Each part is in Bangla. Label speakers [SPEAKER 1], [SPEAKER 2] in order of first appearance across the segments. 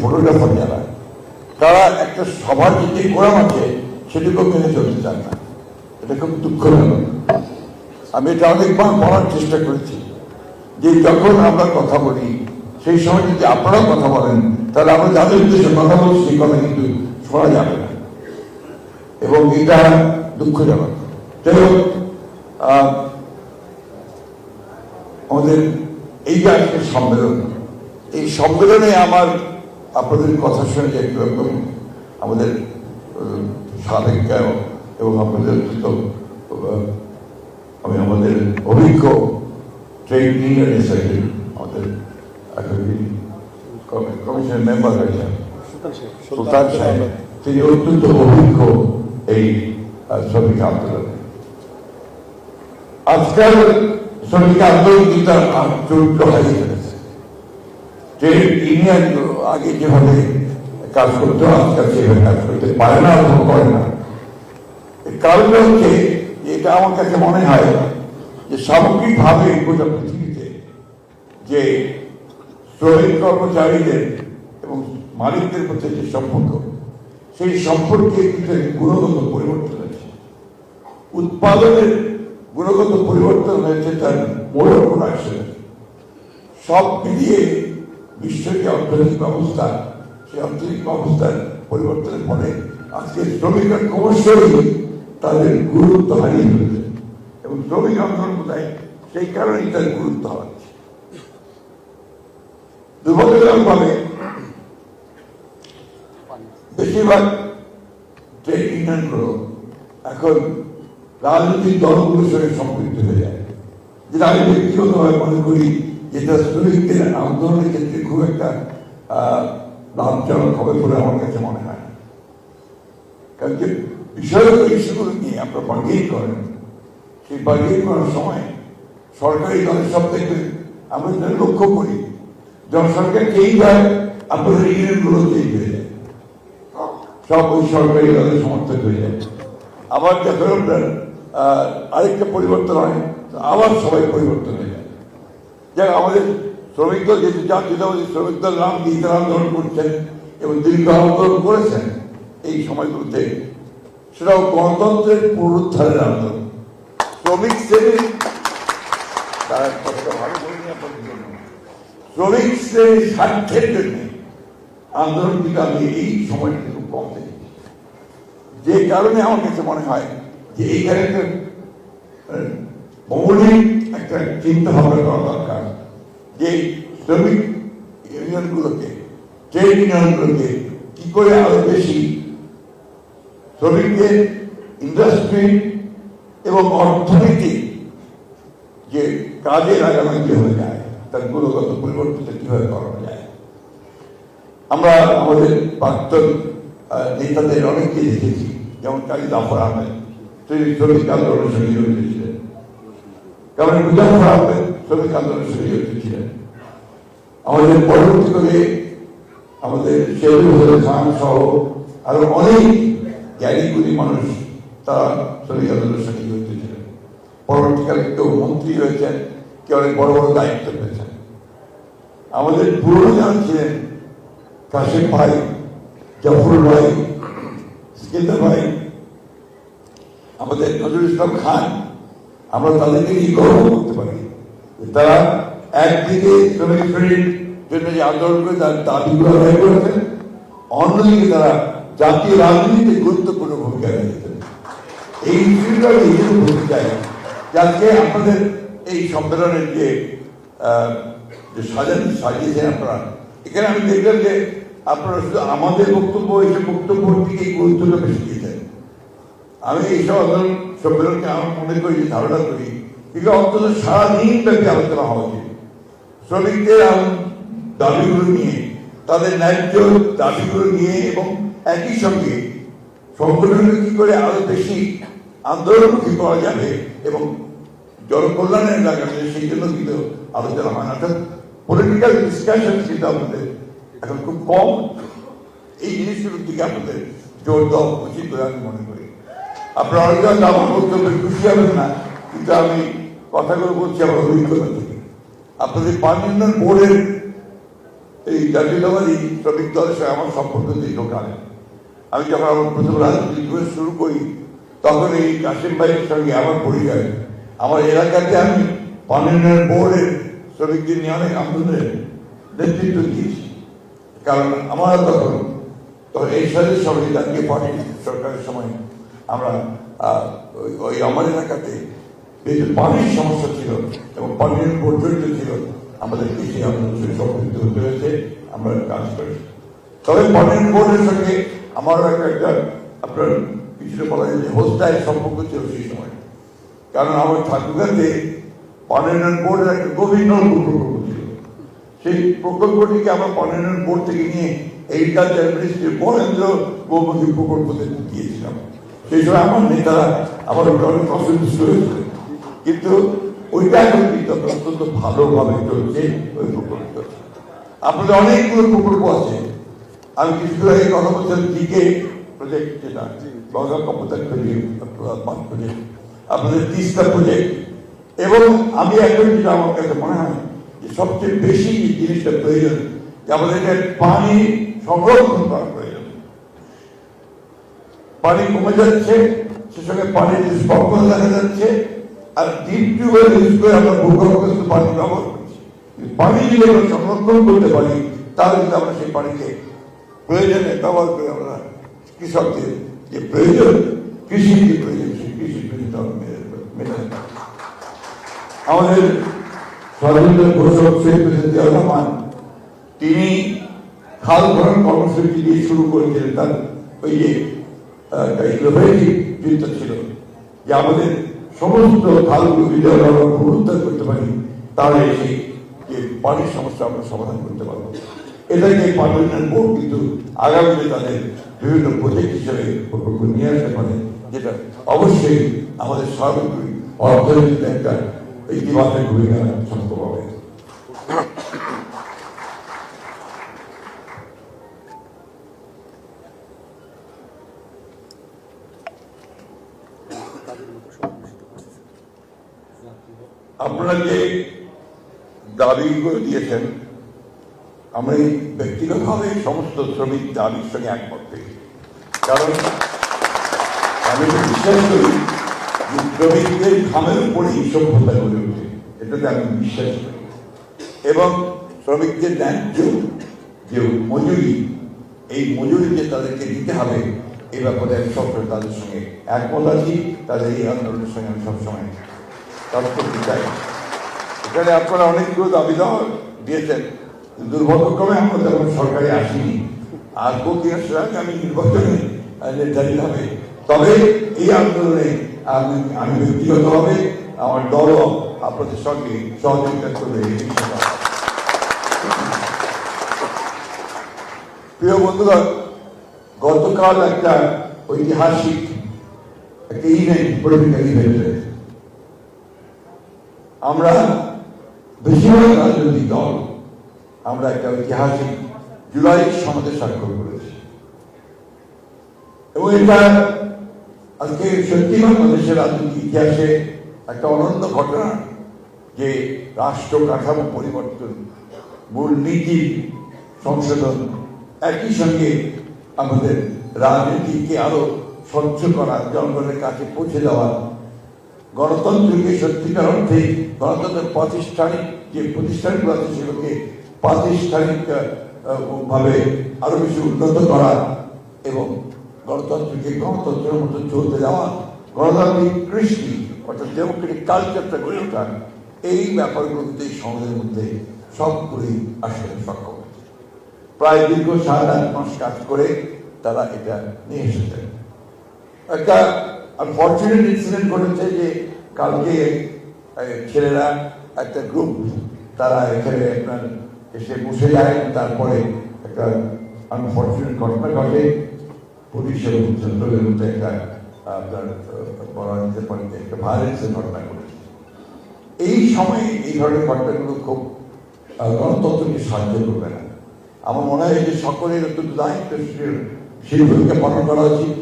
[SPEAKER 1] ফটোগ্রাফার যারা তারা একটা যে আছে মেনে চলতে চান না। এটা খুব দুঃখজনক আমি এটা অনেকবার বলার চেষ্টা করেছি যে যখন আমরা কথা বলি, সেই সময় যদি আপনারাও কথা বলেন, তাহলে আমরা যাদের উদ্দেশ্যে কথা বলছি, সেই কথা কিন্তু শোনা যাবে না। এবং এটা দুঃখজনক যাই হোক আমাদের এই যে আজকে সম্মেলন এই সম্মেলনে আমার আপনাদের কথা শুনে একটু আমাদের সাবেক গায়ক এবং আপনাদের তো, আহ, আমি আমাদের অভিজ্ঞ ট্রেড ইউনিয়ন হিসেবে আমাদের কমিশনের মেম্বার হয়েছেন। সুলতান সাহেব তিনি অত্যন্ত অভিজ্ঞ এই শ্রমিক আন্দোলনে। আজকাল শ্রমিক আন্দোলন কিন্তু চরিত্র হারিয়ে ট্রেড ইউনিয়ন আগে যেভাবে কাজ করতো, আজকাল সেভাবে কাজ করতে পারে না অথবা করে না। কারণটা হচ্ছে এটা আমার কাছে মনে হয় যে সামগ্রিকভাবে গোটা পৃথিবীতে যে শ্রমিক কর্মচারীদের এবং মালিকদের মধ্যে যে সম্পর্ক, সেই সম্পর্কে গুণগত পরিবর্তন হয়েছে। উৎপাদনের গুণগত পরিবর্তন হয়েছে তার মোড় প্রোডাকশন সব মিলিয়ে বিশ্বের যে অর্থনৈতিক অবস্থা, সেই অর্থনৈতিক অবস্থার পরিবর্তনের ফলে আজকে শ্রমিকরা ক্রমশই তাদের গুরুত্ব হারিয়ে ফেলেছে। এবং শ্রমিক আন্দোলন বোধহয় সেই কারণেই তার গুরুত্ব হারাচ্ছে। দুর্ভাগ্যজনক ভাবে বেশিরভাগ ট্রেড ইউনিয়নগুলো এখন রাজনৈতিক দলগুলোর সঙ্গে সম্পৃক্ত হয়ে যায়। যেটা আমি ব্যক্তিগতভাবে মনে করি যেটা শ্রমিকদের আন্দোলনের ক্ষেত্রে খুব একটা লাভজনক হবে বলে আমার কাছে মনে হয়। কারণ যে বিষয়গুলো ইস্যুগুলো নিয়ে আপনারা বার্গেন করেন। সেই বার্গেন করার সময় সরকারি দলের সব থেকে আমরা লক্ষ্য করি জনসংখ্যা যেই যায়, আপনাদের ইউনিয়নগুলো যেই হয়ে যায়। সব ওই সরকারি দলের সমর্থক হয়ে যায়। আবার যখন আরেকটা পরিবর্তন হয়, আবার সবাই পরিবর্তন হয়ে যাক, আমাদের শ্রমিক দল যেহেতু জাতীয়তাবাদী শ্রমিক দল নাম দিয়ে আন্দোলন করছেন এবং দীর্ঘ আন্দোলন করেছেন, এই সময়গুলোতে সেটাও গণতন্ত্রের পুনরুদ্ধারের আন্দোলন। শ্রমিক শ্রেণির তারা ভালো শ্রমিক শ্রেণির স্বার্থের জন্য আন্দোলন কিন্তু আমি এই সময়টা খুব কম যে কারণে আমার কাছে মনে হয় যে এইখানে একটা মৌলিক একটা চিন্তা ভাবনা করা দরকার যে শ্রমিক ইউনিয়নগুলোকে, ট্রেড ইউনিয়নগুলোকে কি করে আরও বেশি শ্রমিকদের ইন্ডাস্ট্রি এবং অর্থনীতি যে কাজে লাগানো কীভাবে যায়, তার গুণগত পরিবর্তনটা কীভাবে করানো যায়। আমরা আমাদের প্রাক্তন নেতাদের অনেককে দেখেছি, যেমন কালী জাফর আহমেদ, তিনি শ্রমিক আন্দোলনের সঙ্গে জড়িত ছিলেন কারণ মুজাফর আহমেদ শ্রমিক আন্দোলনের জড়িত ছিলেন আমাদের পরবর্তীকালে আমাদের হোসেন খান সহ আরও অনেক জ্ঞানী গুণী মানুষ তারা শ্রমিক আন্দোলনের সঙ্গে জড়িত ছিলেন পরবর্তীকালে কেউ মন্ত্রী হয়েছেন, কেউ অনেক বড় বড় দায়িত্ব পেয়েছেন। আমাদের পুরনো যারা ছিলেন, কাশিম ভাই, জাফর ভাই, সিকেন্দার ভাই, আমাদের নজরুল ইসলাম খান আমরা তাদেরকে নিয়ে গর্ব করতে পারি? তারা একদিকে শ্রমিক শ্রেণির জন্য যে আন্দোলন করে তার দাবিগুলো আদায় করেছেন অন্যদিকে তারা জাতীয় রাজনীতিতে গুরুত্বপূর্ণ ভূমিকা রেখেছেন এই বিষয়গুলো আমি এই জন্য বলতে চাই আজকে আপনাদের এই সম্মেলনের যে সাজান সাজিয়েছেন আপনারা, এখানে আমি দেখলাম যে আপনারা শুধু আমাদের বক্তব্য এসে বক্তব্যের দিকে গুরুত্বটা বেশি দিয়েছেন। আমি এইসব আন্দোলন সম্মেলনকে আমার মনে করি যে ধারণা করি এগুলো অন্তত সারাদিন ব্যাপী আলোচনা হওয়া উচিত শ্রমিকদের দাবিগুলো নিয়ে, তাদের ন্যায্য দাবিগুলো নিয়ে এবং একই সঙ্গে সংগঠনকে কি করে আরও বেশি আন্দোলনমুখী করা যাবে এবং জনকল্যাণের লাগাবে সেই জন্য কিন্তু আলোচনা হয় না। অর্থাৎ পলিটিক্যাল ডিসকাশন কিন্তু আমাদের এখন খুব কম, এই জিনিসগুলোর দিকে আমাদের জোর দেওয়া উচিত বলে আমি মনে করি। আপনারা অনেকে হয়তো আমার বক্তব্যে খুশি হবেন না, কিন্তু আমি কথাগুলো বলছি, আমার অভিজ্ঞতা থেকে আপনাদের পার্লামেন্ট বোর্ডের এই জাতীয়তাবাদী শ্রমিক দলের সঙ্গে আমার সম্পর্ক দীর্ঘকালে আমি যখন আমার প্রথম রাজনীতি জীবন শুরু করি, তখন এই কাশিম ভাইয়ের সঙ্গে আমার পরিচয়। আমার এলাকাতে আমি পার্লামেন্ট বোর্ডের শ্রমিকদের নিয়ে অনেক আন্দোলনের নেতৃত্ব দিয়েছি। কারণ আমরা তখন তখন এই সাথে সবাই জাতীয় পার্টি সরকারের সময় আমরা ওই- আমার এলাকাতে যে পানির সমস্যা ছিল এবং পানির উপর জড়িত ছিল। আমাদের কৃষি আন্দোলন সম্পৃক্ত হতে হয়েছে, আমরা কাজ করি তবে পানির বোর্ডের সঙ্গে আমার একটা আপনার কিছুটা বলা যায় যে হোস্টাইল সম্পর্ক ছিল সেই সময়। কারণ আমার ঠাকুরগাতে পার্লামেন্ট বোর্ডের একটা গভীর নলকূপ প্রকল্প ছিল। সেই প্রকল্পটিকে আমরা পার্লামেন্ট বোর্ড থেকে নিয়ে এগ্রিকালচার মিনিস্ট্রি বরেন্দ্র বহুমুখী প্রকল্পতে দিয়েছিলাম। সেই সময় আমার নেতারা আমার ওটা অনেক অসন্তুষ্ট হয়েছিল কিন্তু ওইটা এখন কিন্তু অত্যন্ত ভালোভাবে চলছে ওই প্রকল্প। আপনাদের অনেকগুলো প্রকল্প আছে। আমি কিছু আগে কথা বলছিলাম, দিকে প্রজেক্ট যেটা গঙ্গা কপতার প্রজেক্ট আপনাদের তিস্তা প্রজেক্ট এবং আমি এখন যেটা আমার কাছে মনে হয় যে সবচেয়ে বেশি জিনিসটা প্রয়োজন, যে আমাদের পানি সংরক্ষণ করা। পানি কমে যাচ্ছে সে সঙ্গে পানির স্পর্ধা দেখা যাচ্ছে আর ডিপ টিউবওয়েল ইউজ করে আমরা ভূগর্ভস্থ পানি ব্যবহার করছি পানি যদি আমরা সংরক্ষণ করতে পারি তাহলে কিন্তু আমরা সেই পানিকে প্রয়োজনে ব্যবহার করে আমরা কৃষকদের যে প্রয়োজন কৃষির যে প্রয়োজন সেই কৃষির প্রয়োজন আমরা মেটাতে- মেটাতে পারি আমাদের স্বাধীনতা ঘোষক শেখ জিয়াউর রহমান তিনি খাল ভরণ কর্মসূচি দিয়ে শুরু করেছিলেন তার ওই যে আহ, একটা ইনোভেটিভ চিন্তা ছিল। যে আমাদের সমস্ত খালগুলো যদি আমরা পুনরুদ্ধার করতে পারি, তাহলে সেই যে পানির সমস্যা আমরা সমাধান করতে পারব। এটাকে পার্লামেন্ট বোর্ড কিন্তু আগামীতে তাদের বিভিন্ন প্রজেক্ট হিসেবে প্রকল্প নিয়ে আসতে পারে, যেটা অবশ্যই আমাদের সার্বিক অর্থনীতিতে একটা ইতিবাচক ভূমিকা সম্ভব হবে। আপনারা যে দাবি করে দিয়েছেন আমরা এই ব্যক্তিগতভাবে সমস্ত শ্রমিক দাবির সঙ্গে একমত কারণ আমি বিশ্বাস করি শ্রমিকদের ঘামের উপরেই সভ্যতা গড়ে ওঠে এটাতে আমি বিশ্বাস করি। এবং শ্রমিকদের ন্যায্য যে মজুরি, এই মজুরি যে তাদেরকে দিতে হবে এই ব্যাপারে আমি সবসময় তাদের সঙ্গে একমত আছি, তাদের এই আন্দোলনের সঙ্গে আমি সবসময় করতে চাই এখানে আপনারা অনেকগুলো দাবি দেওয়া দিয়েছেন। দুর্ভাগ্যক্রমে আমরা তখন সরকারে আসিনি। আসব কিনা সেটা আমি নির্বাচনে নির্ধারিত হবে। তবে এই আন্দোলনে আমি আমি ব্যক্তিগতভাবে আমার দলও আপনাদের সঙ্গে সহযোগিতা করবে প্রিয় বন্ধুগণ গতকাল একটা ঐতিহাসিক একটা ইভেন্ট পলিটিক্যাল ইভেন্ট আমরা বেশিরভাগ রাজনৈতিক দল আমরা একটা ঐতিহাসিক জুলাই সমাজে স্বাক্ষর করেছি। এবং এটা আজকে সত্যি বাংলাদেশের রাজনৈতিক ইতিহাসে একটা অনন্য ঘটনা যে রাষ্ট্র কাঠামো পরিবর্তন, মূলনীতি, সংশোধন একই সঙ্গে আমাদের রাজনীতিকে আরও স্বচ্ছ করা, জনগণের কাছে পৌঁছে দেওয়া গণতন্ত্রকে সত্যিকার অর্থে গণতন্ত্রের প্রাতিষ্ঠানিক যে প্রতিষ্ঠানগুলো আছে সেগুলোকে প্রাতিষ্ঠানিক ভাবে আরও বেশি উন্নত করা এবং গণতন্ত্রকে গণতন্ত্রের মতো চলতে যাওয়া গণতান্ত্রিক কৃষ্টি অর্থাৎ ডেমোক্রেটিক কালচারটা গড়ে ওঠা, এই ব্যাপারগুলো কিন্তু সমাজের মধ্যে সব করেই আসতে সক্ষম প্রায় দীর্ঘ সাত আট মাস কাজ করে তারা এটা নিয়ে এসেছেন একটা আনফর্চুনেট ইনসিডেন্ট ঘটেছে যে কালকে ছেলেরা একটা গ্রুপ তারা এখানে আপনার এসে বসে যায়, তারপরে একটা আনফর্চুনেট ঘটনা ঘটে। পুলিশ এবং ছাত্রদের মধ্যে একটা, আপনার, বলা যেতে পারে যে একটা ভায়োলেন্সের ঘটনা ঘটেছে। এই সময়ে এই ধরনের ঘটনাগুলো খুব গণতন্ত্রকে সাহায্য করবে না। আমার মনে হয় যে সকলের অত্যন্ত দায়িত্বশীল সেই ভূমিকা পালন করা উচিত।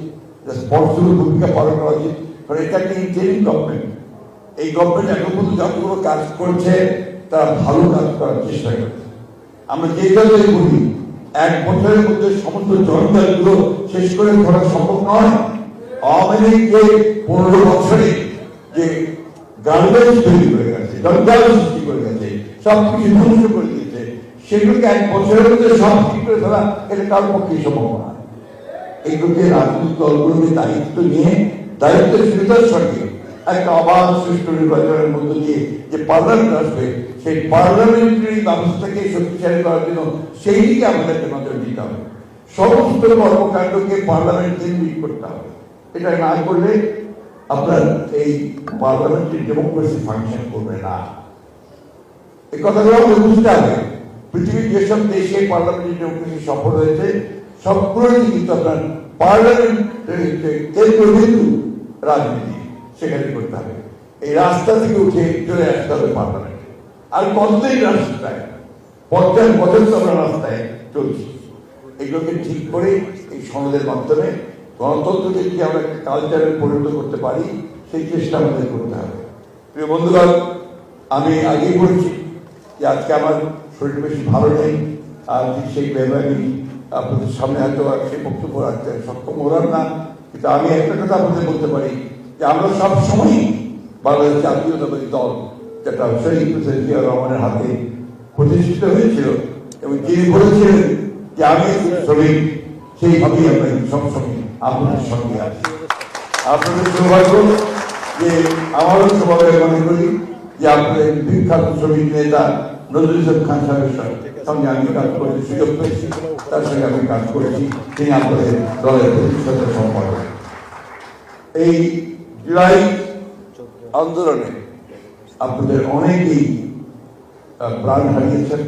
[SPEAKER 1] রেসপন্সিবল ভূমিকা পালন করা উচিত কারণ এটা একটা ইন্টারিম গভর্নমেন্ট এই গভর্নমেন্ট এখন পর্যন্ত যতগুলো কাজ করছে, তারা ভালো কাজ করার চেষ্টা করছে। আমরা যে যেটাতে করি এক বছরের মধ্যে সমস্ত জঞ্জালগুলো শেষ করে করা সম্ভব নয়। আওয়ামী লীগ পনেরো বছরে যে গার্বেজ তৈরি করে গেছে জঞ্জাল সৃষ্টি করে গেছে সব কিছু ধ্বংস করে দিয়েছে, সেগুলোকে এক বছরের মধ্যে সব ঠিক করে ফেলা এটা কারোর পক্ষে সম্ভব নয়। এগুলোকে রাজনৈতিক দলগুলোকে দায়িত্ব নিয়ে দায়িত্বশীলতার সঙ্গে একটা অবাধ সুষ্ঠু নির্বাচনের মধ্য দিয়ে যে পার্লামেন্ট আসবে, সেই পার্লামেন্টারি ব্যবস্থাকে শক্তিশালী করার জন্য সেই দিকে আমাদেরকে নজর দিতে হবে। সমস্ত কর্মকাণ্ডকে পার্লামেন্ট কেন্দ্রিক করতে হবে। এটা না করলে আপনার এই পার্লামেন্টারি ডেমোক্রেসি ফাংশন করবে না। এই কথাগুলো আমাদের বুঝতে হবে। পৃথিবীর যেসব দেশে পার্লামেন্টারি ডেমোক্রেসি সফল হয়েছে সবগুলোই কিন্তু আপনার পার্লামেন্ট কেন্দ্রবিন্দু রাজনীতি সেখানে করতে হবে। এই রাস্তা থেকে উঠে চলে আসতে হবে পার্লামেন্টে। আর কতদিন রাস্তায়? পঞ্চাশ বছর তো আমরা রাস্তায় চলছি। এগুলোকে ঠিক করে এই সনদের মাধ্যমে গণতন্ত্রকে যদি আমরা কালচারে পরিণত করতে পারি, সেই চেষ্টা আমাদের করতে হবে। প্রিয় বন্ধুগণ, আমি আগেই বলেছি যে আজকে আমার শরীর বেশি ভালো নেই, আর সেই আমি আপনাদের সামনে হয়তো সেই বক্তব্য রাখতে সক্ষম হলাম না। কিন্তু আমি একটা কথা আপনাদের বলতে পারি যে আমরা সব সময় বাংলাদেশ জাতীয়তাবাদী দল, যেটা শহীদ প্রেসিডেন্ট জিয়া রহমানের হাতে প্রতিষ্ঠিত হয়েছিল এবং যিনি বলেছিলেন যে আমি শ্রমিক, সেইভাবেই আমরা সবসময় আপনাদের সঙ্গে আছি। আপনাদের সৌভাগ্য যে আমারও স্বভাবে মনে করি যে আপনাদের বিখ্যাত শ্রমিক নেতা নজরুল ইসলাম খান সাহেবের সঙ্গে। সঙ্গে আমি কাজ করতে সুযোগ পেয়েছি তার সঙ্গে আমি কাজ করেছি তিনি আপনাদের দলের প্রতিষ্ঠাতা সম্পাদক এই জুলাই আন্দোলনে আপনাদের অনেকেই প্রাণ হারিয়েছেন।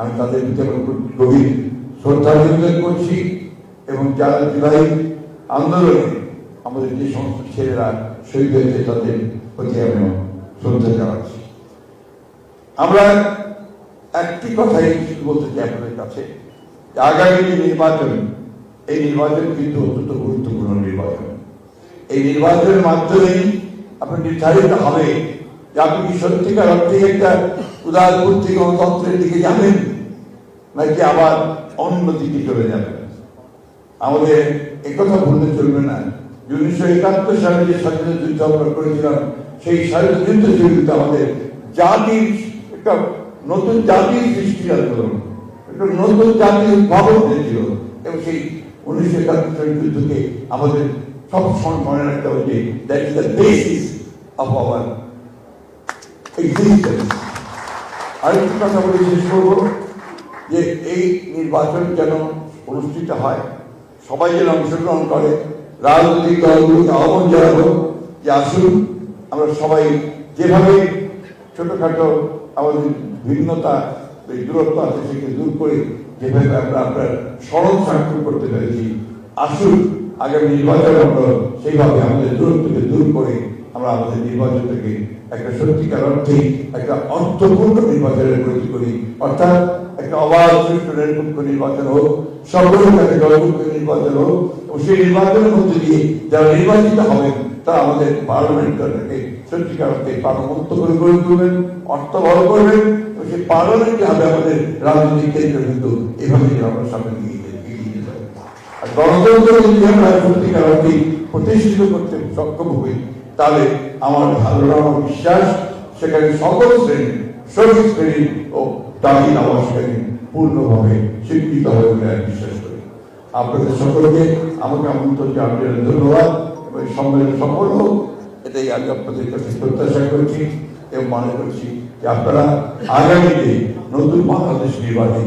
[SPEAKER 1] আমি তাদের গভীর শ্রদ্ধা নিবেদন করছি এবং যারা জুলাই আন্দোলনে আমাদের যে সমস্ত ছেলেরা শহীদ হয়েছে তাদের প্রতি আমি শ্রদ্ধা জানাচ্ছি। আমরা একটি কথাই বলতে চাই আপনাদের কাছে। আগামী যে নির্বাচন, এই নির্বাচন কিন্তু অত্যন্ত গুরুত্বপূর্ণ নির্বাচন। এই নির্বাচনের মাধ্যমেই আপনার নির্ধারিত হবে যে আপনি কি সত্যিকার অর্থে একটা উদারপন্থী গণতন্ত্রের দিকে যাবেন, নাকি আবার অন্য দিকে চলে যাবেন? আমাদের একথা ভুলতে চলবে না। উনিশশো একাত্তর সালে যে স্বাধীনতা যুদ্ধ আমরা করেছিলাম, সেই স্বাধীনতা যুদ্ধ আমাদের জাতির একটা নতুন জাতির সৃষ্টির আন্দোলন একটা নতুন জাতির উদ্ভাবন হয়েছিল এবং সেই উনিশশো একাত্তর সালের যুদ্ধকে আমাদের সবসময় মনে রাখতে হবে যে that is the basis of our existence আরেকটি কথা বলে শেষ করব যে এই নির্বাচন যেন অনুষ্ঠিত হয়, সবাই যেন অংশগ্রহণ করে, রাজনৈতিক দলগুলোকে আহ্বান জানাব যে আসুন, আমরা সবাই যেভাবে ছোটখাটো আমাদের ভিন্নতা, এই দূরত্ব আছে সেকে দূর করে যেভাবে আমরা আপনার স্মরণ স্বাক্ষর করতে পেরেছি, আসুন আগামী নির্বাচনে আমরা সেইভাবে আমাদের দূরত্বকে দূর করে আমরা আমাদের নির্বাচনটাকে একটা সত্যিকার অর্থে একটা অর্থপূর্ণ নির্বাচনের গতি করি। অর্থাৎ একটা অবাধ নিরপেক্ষ নির্বাচন হোক সকলের কাছে জয়যুক্ত নির্বাচন হোক, এবং সেই নির্বাচনের মধ্যে দিয়ে যারা নির্বাচিত হবেন, তারা আমাদের পার্লামেন্টটাকে অর্থে বড় করবেন সেই পার্লামেন্টই হবে আমাদের রাজনৈতিক প্রতিষ্ঠিত করতে সক্ষম হই, তাহলে আমার ধারণা আমার বিশ্বাস, সেখানে সকল শ্রেণি শ্রমিক শ্রেণি ও দাবি নামাজ পূর্ণভাবে স্বীকৃত হবে বলে বিশ্বাস করি। আপনাদের সকলকে আমাকে আমন্ত্রণ জানানোর ধন্যবাদ এবং সম্মেলন সফল হোক। এটাই আমি আপনাদের কাছে প্রত্যাশা করছি এবং মনে করছি যে আপনারা আগামীতে নতুন বাংলাদেশ নির্বাচন